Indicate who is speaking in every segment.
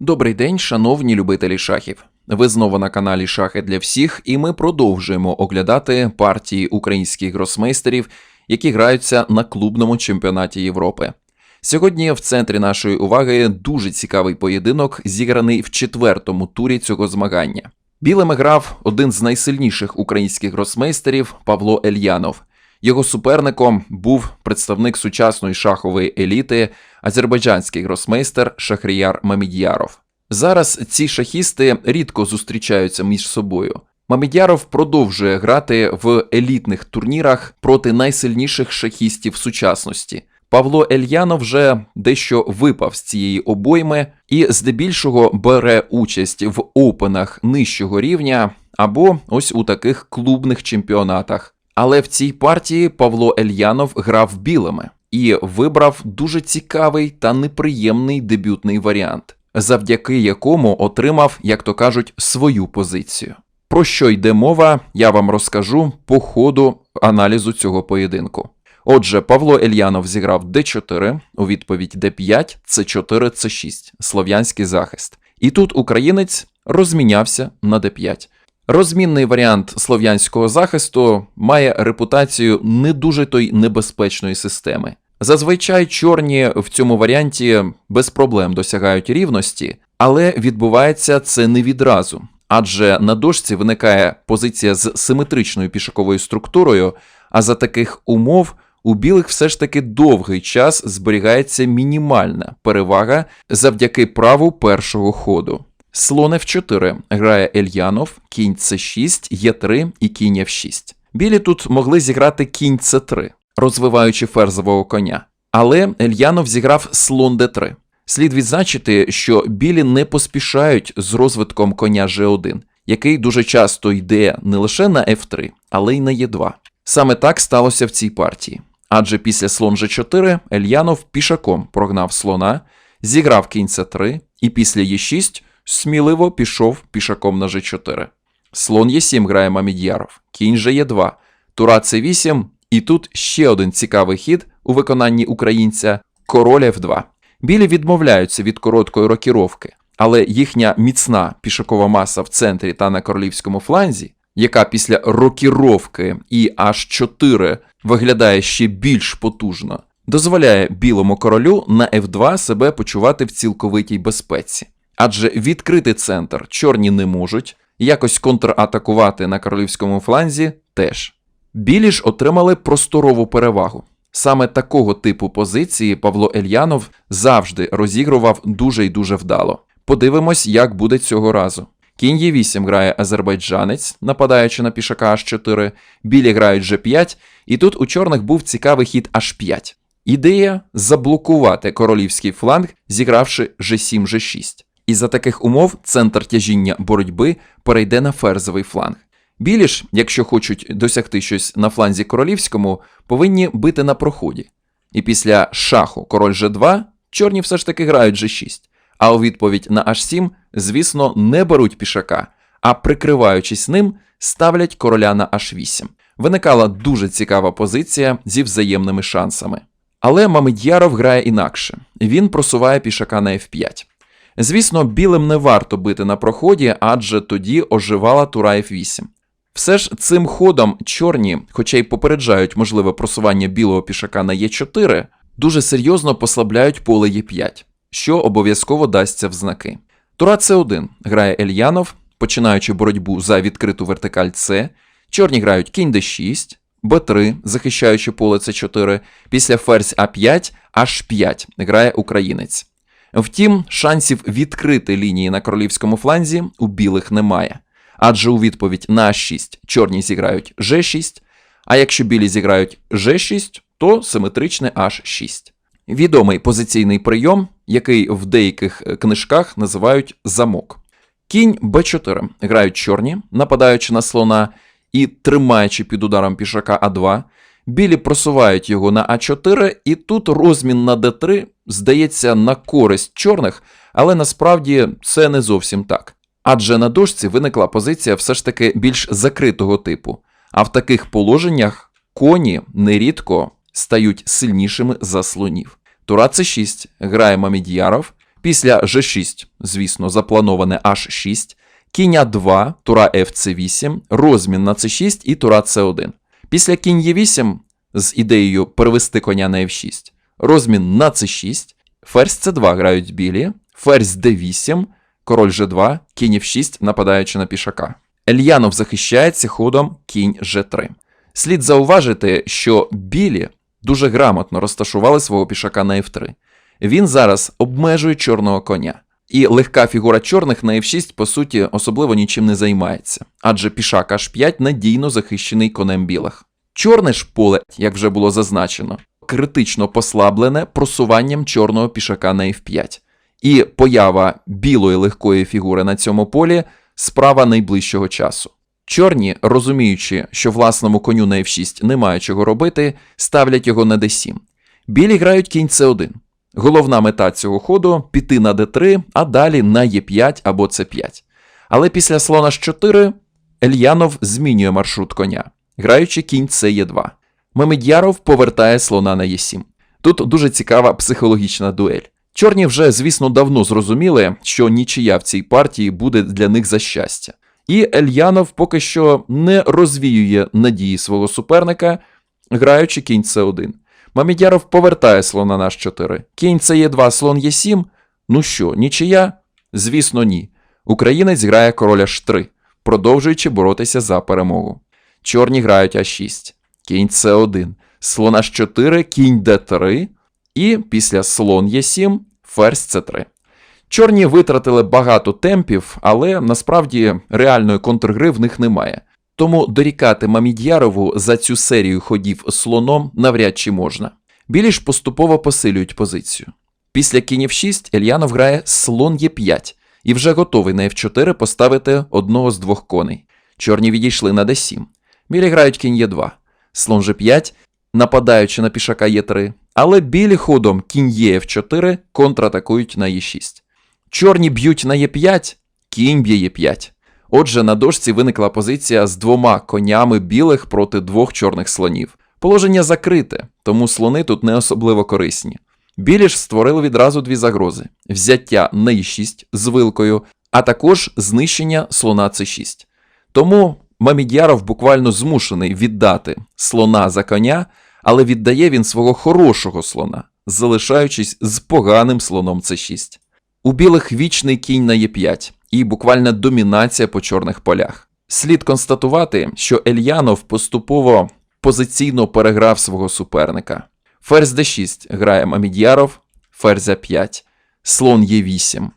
Speaker 1: Добрий день, шановні любителі шахів. Ви знову на каналі Шахи для всіх, і ми продовжуємо оглядати партії українських гросмейстерів, які граються на клубному чемпіонаті Європи. Сьогодні в центрі нашої уваги дуже цікавий поєдинок, зіграний в четвертому турі цього змагання. Білими грав один з найсильніших українських гросмейстерів Павло Ельянов. Його суперником був представник сучасної шахової еліти, азербайджанський гросмейстер Шахріяр Мамід'яров. Зараз ці шахісти рідко зустрічаються між собою. Мамідяров продовжує грати в елітних турнірах проти найсильніших шахістів сучасності. Павло Ельянов вже дещо випав з цієї обойми і здебільшого бере участь в опенах нижчого рівня або ось у таких клубних чемпіонатах. Але в цій партії Павло Ельянов грав білими і вибрав дуже цікавий та неприємний дебютний варіант, завдяки якому отримав, як то кажуть, свою позицію. Про що йде мова, я вам розкажу по ходу аналізу цього поєдинку. Отже, Павло Ельянов зіграв d4, у відповідь d5, c4, c6, слов'янський захист. І тут українець розмінявся на d5. Розмінний варіант слов'янського захисту має репутацію не дуже то небезпечної системи. Зазвичай чорні в цьому варіанті без проблем досягають рівності, але відбувається це не відразу. Адже на дошці виникає позиція з симетричною пішаковою структурою, а за таких умов у білих все ж таки довгий час зберігається мінімальна перевага завдяки праву першого ходу. Слон F4 грає Ельянов, кінь С6, Е3 і кінь F6. Білі тут могли зіграти кінь С3, розвиваючи ферзового коня. Але Ельянов зіграв слон Д3. Слід відзначити, що білі не поспішають з розвитком коня G1, який дуже часто йде не лише на F3, але й на Е2. Саме так сталося в цій партії. Адже після слон G4 Ельянов пішаком прогнав слона, зіграв кінь С3 і після Е6 сміливо пішов пішаком на G4. Слон Е7 грає Мамід'яров, кінь же Е2, тура С8, і тут ще один цікавий хід у виконанні українця король F2. Білі відмовляються від короткої рокіровки, але їхня міцна пішакова маса в центрі та на королівському фланзі, яка після рокіровки і аж 4 виглядає ще більш потужно, дозволяє білому королю на F2 себе почувати в цілковитій безпеці. Адже відкрити центр чорні не можуть, якось контратакувати на королівському фланзі теж. Білі ж отримали просторову перевагу. Саме такого типу позиції Павло Ельянов завжди розігрував дуже й дуже вдало. Подивимось, як буде цього разу. Кінь Е8 грає азербайджанець, нападаючи на пішака H4, білі грають G5, і тут у чорних був цікавий хід H5. Ідея заблокувати королівський фланг, зігравши G7 G6. І за таких умов центр тяжіння боротьби перейде на ферзовий фланг. Білі ж, якщо хочуть досягти щось на фланзі королівському, повинні бити на проході. І після шаху король G2 чорні все ж таки грають G6, а у відповідь на H7, звісно, не беруть пішака, а прикриваючись ним, ставлять короля на H8. Виникала дуже цікава позиція зі взаємними шансами. Але Мамед'яров грає інакше він просуває пішака на F5. Звісно, білим не варто бити на проході, адже тоді оживала тура F8. Все ж цим ходом чорні, хоча й попереджають можливе просування білого пішака на Е4, дуже серйозно послабляють поле Е5, що обов'язково дасться в знаки. Тура С1 грає Ельянов, починаючи боротьбу за відкриту вертикаль С, чорні грають кінь d6, Б3, захищаючи поле С4, після ферзь А5, H5 грає українець. Втім, шансів відкрити лінії на королівському фланзі у білих немає. Адже у відповідь на А6 чорні зіграють G6, а якщо білі зіграють G6, то симетричне H6. Відомий позиційний прийом, який в деяких книжках називають замок. Кінь Б4 грають чорні, нападаючи на слона і тримаючи під ударом пішака А2. Білі просувають його на А4, і тут розмін на Д3 здається на користь чорних, але насправді це не зовсім так. Адже на дошці виникла позиція все ж таки більш закритого типу, а в таких положеннях коні нерідко стають сильнішими за слонів. Тура С6 грає Мамід'яров, Після G6, звісно, заплановане H6, кінь А2, тура FC8, розмін на C6 і тура C1. Після кінь Е8 з ідеєю перевести коня на F6, розмін на C6, ферзь C2 грають білі, ферзь D8, король G2, кінь F6, нападаючи на пішака. Ельянов захищається ходом кінь G3. Слід зауважити, що білі дуже грамотно розташували свого пішака на F3. Він зараз обмежує чорного коня. І легка фігура чорних на F6, по суті, особливо нічим не займається, адже пішак H5 надійно захищений конем білих. Чорне ж поле, як вже було зазначено, критично послаблене просуванням чорного пішака на F5. І поява білої легкої фігури на цьому полі справа найближчого часу. Чорні, розуміючи, що власному коню на F6 немає чого робити, ставлять його на D7. Білі грають кінь C1. Головна мета цього ходу піти на d3, а далі на e5 або c5. Але після слона ж 4 Ельянов змінює маршрут коня, граючи кінь С2. Мемед'яров повертає слона на Е7. Тут дуже цікава психологічна дуель. Чорні вже, звісно, давно зрозуміли, що нічия в цій партії буде для них за щастя. І Ельянов поки що не розвіює надії свого суперника, граючи кінь С1. Мамедяров повертає слона на H4. Кінь це є 2 слон є 7 Ну що, нічия? Звісно, ні. Українець грає король H3, продовжуючи боротися за перемогу. Чорні грають А6, кінь С1, слон H4, кінь Д3, і після слон Е7, ферзь С3. Чорні витратили багато темпів, але насправді реальної контргри в них немає. Тому дорікати Мамід'ярову за цю серію ходів слоном навряд чи можна. Білі ж поступово посилюють позицію. Після кінь F6 Ельянов грає слон Е5 і вже готовий на F4 поставити одного з двох коней. Чорні відійшли на D7. Білі грають кінь Е2, слон G5, нападаючи на пішака Е3, але білі ходом кінь Е4 контратакують на Е6. Чорні б'ють на Е5, кінь б'є Е5. Отже, на дошці виникла позиція з двома конями білих проти двох чорних слонів. Положення закрите, тому слони тут не особливо корисні. Білі ж створили відразу дві загрози: взяття на Е6 з вилкою, а також знищення слона С6. Тому Мамідяров буквально змушений віддати слона за коня, але віддає він свого хорошого слона, залишаючись з поганим слоном С6. У білих вічний кінь на Е5 і буквальна домінація по чорних полях. Слід констатувати, що Ельянов поступово позиційно переграв свого суперника. Ферзь d6 грає Мамід'яров, ферзь А5, слон Е8.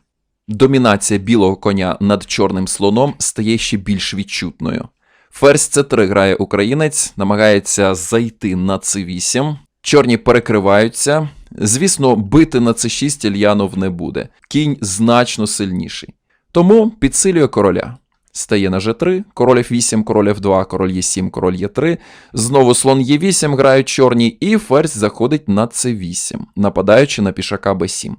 Speaker 1: Домінація білого коня над чорним слоном стає ще більш відчутною. Ферзь С3 грає українець, намагається зайти на С8. Чорні перекриваються. Звісно, бити на С6 Ільянов не буде. Кінь значно сильніший. Тому підсилює короля. Стає на G3, король F8, король F2, король Е7, король Е3. Знову слон Е8 грають чорні, і ферзь заходить на С8, нападаючи на пішака Б7.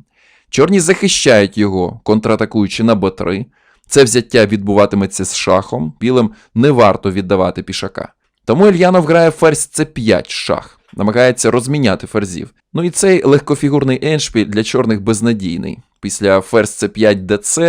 Speaker 1: Чорні захищають його, контратакуючи на Б3. Це взяття відбуватиметься з шахом, білим не варто віддавати пішака. Тому Ільянов грає ферзь С5 шах, намагається розміняти ферзів. Ну і цей легкофігурний еншпіль для чорних безнадійний. Після ферзь С5 ДЦ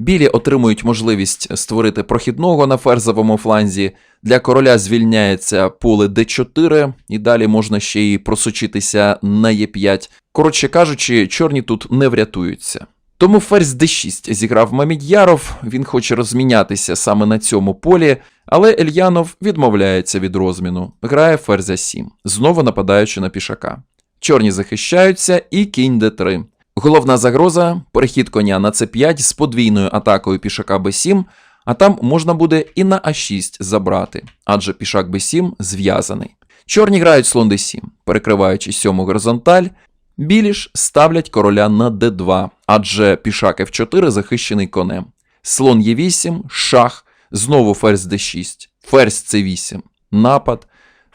Speaker 1: Білі отримують можливість створити прохідного на ферзовому фланзі. Для короля звільняється поле d4, і далі можна ще й просочитися на e5. Коротше кажучи, чорні тут не врятуються. Тому ферзь d6 зіграв Мамід'яров, він хоче розмінятися саме на цьому полі, але Ельянов відмовляється від розміну, грає ферзь 7, знову нападаючи на пішака. Чорні захищаються і кінь d3. Головна загроза перехід коня на c5 з подвійною атакою пішака b7, а там можна буде і на а6 забрати, адже пішак b7 зв'язаний. Чорні грають слон d7, перекриваючи сьому горизонталь. Білі ж ставлять короля на d2, адже пішак f4 захищений конем. Слон e8, шах, знову ферзь d6, ферзь c8, напад,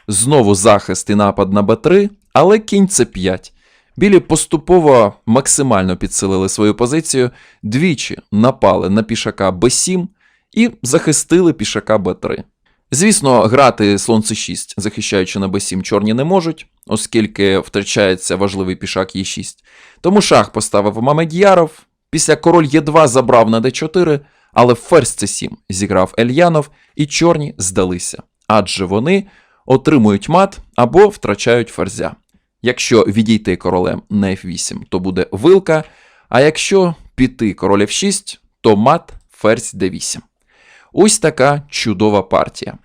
Speaker 1: знову захист і напад на b3, але кінь c5. Білі поступово максимально підсилили свою позицію, двічі напали на пішака Б7 і захистили пішака Б3. Звісно, грати слон С6, захищаючи на Б7, чорні не можуть, оскільки втрачається важливий пішак Е6. Тому шах поставив Мамед'яров, Після король Е2 забрав на d4, але ферзь c7 зіграв Ельянов, і чорні здалися, адже вони отримують мат або втрачають ферзя. Якщо відійти королем на f8, то буде вилка, а якщо піти король f6, то мат ферзь d8. Ось така чудова партія.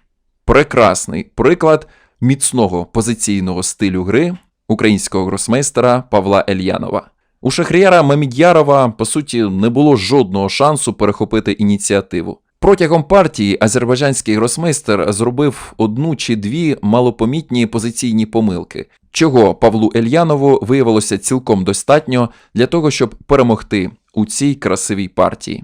Speaker 1: Прекрасний приклад міцного позиційного стилю гри українського гросмейстера Павла Ельянова. У Шахріяра Мамід'ярова, по суті, не було жодного шансу перехопити ініціативу. Протягом партії азербайджанський гросмейстер зробив одну чи дві малопомітні позиційні помилки, чого Павлу Ельянову виявилося цілком достатньо для того, щоб перемогти у цій красивій партії.